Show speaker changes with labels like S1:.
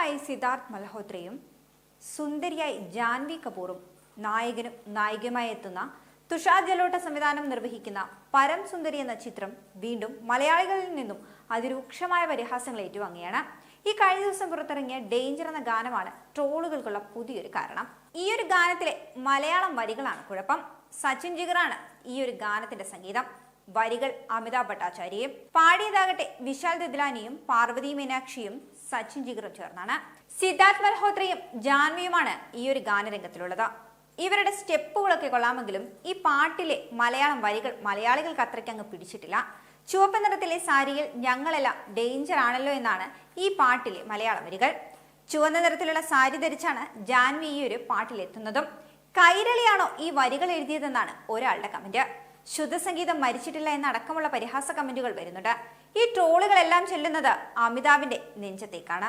S1: താരമായി സിദ്ധാർത്ഥ് മൽഹോത്രയും സുന്ദരിയായി ജാൻവി കപൂറും നായകനും നായികയുമായി എത്തുന്ന തുഷാർ ജലോട്ട സംവിധാനം നിർവഹിക്കുന്ന പരം സുന്ദരി എന്ന ചിത്രം വീണ്ടും മലയാളികളിൽ നിന്നും അതിരൂക്ഷമായ പരിഹാസങ്ങൾ ഏറ്റുവാങ്ങിയാണ് ഈ കഴിഞ്ഞ ദിവസം പുറത്തിറങ്ങിയ ഡേഞ്ചർ എന്ന ഗാനമാണ് ട്രോളുകൾക്കുള്ള പുതിയൊരു കാരണം. ഈ ഒരു ഗാനത്തിലെ മലയാളം വരികളാണ് കുഴപ്പം. സച്ചിൻ ജിഗറാണ് ഈ ഒരു ഗാനത്തിന്റെ സംഗീതം. വരികൾ അമിതാഭ് ഭട്ടാചാര്യയും പാടിയതാകട്ടെ വിശാൽ ദദ്ലാനിയും പാർവതി മീനാക്ഷിയും സച്ചിൻ ജിഗറും ചേർന്നാണ്. സിദ്ധാർത്ഥ് മൽഹോത്രയും ജാൻവിയുമാണ് ഈ ഒരു ഗാനരംഗത്തിലുള്ളത്. ഇവരുടെ സ്റ്റെപ്പുകളൊക്കെ കൊള്ളാമെങ്കിലും ഈ പാട്ടിലെ മലയാളം വരികൾ മലയാളികൾക്ക് അത്രയ്ക്ക് അങ്ങ് പിടിച്ചിട്ടില്ല. ചുവപ്പ് നിറത്തിലെ സാരിയിൽ ഞങ്ങളെല്ലാം ഡേഞ്ചർ ആണല്ലോ എന്നാണ് ഈ പാട്ടിലെ മലയാളം വരികൾ. ചുവന്ന നിറത്തിലുള്ള സാരി ധരിച്ചാണ് ജാൻവി ഈ ഒരു പാട്ടിലെത്തുന്നതും. കൈരളിയാണോ ഈ വരികൾ എഴുതിയതെന്നാണ് ഒരാളുടെ കമന്റ് ശുദ്ധസംഗീതം മരിച്ചിട്ടില്ല എന്നടക്കമുള്ള പരിഹാസ കമന്റുകൾ വരുന്നുണ്ട്. ഈ ട്രോളുകളെല്ലാം ചെല്ലുന്നത് അമിതാഭിന്റെ നെഞ്ചത്തേക്കാണ്.